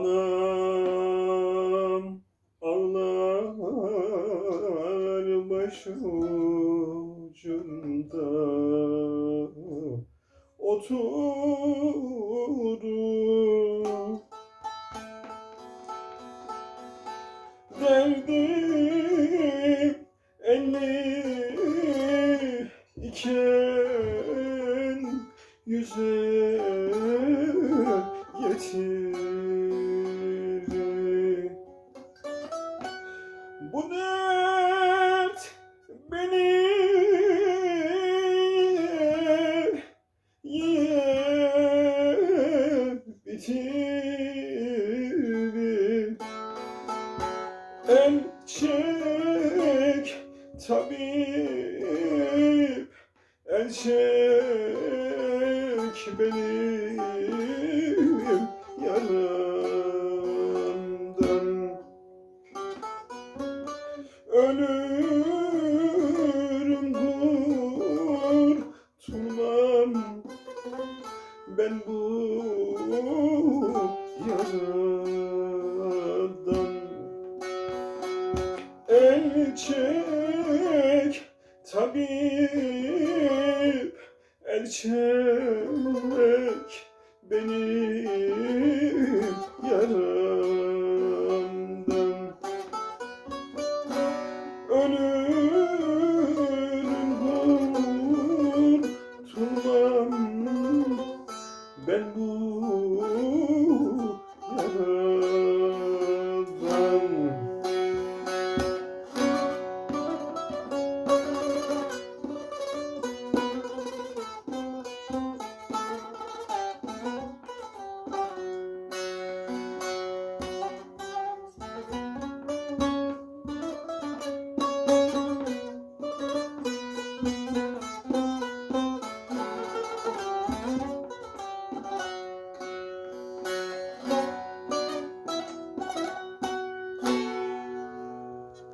Anam ağlar başucunda oturur. Derdim elli iken yüze Bu dert beni yer bitirir El çek tabip El çek benim. Yaramdan ben bu yaradan El çek tabip El çek benim ben bu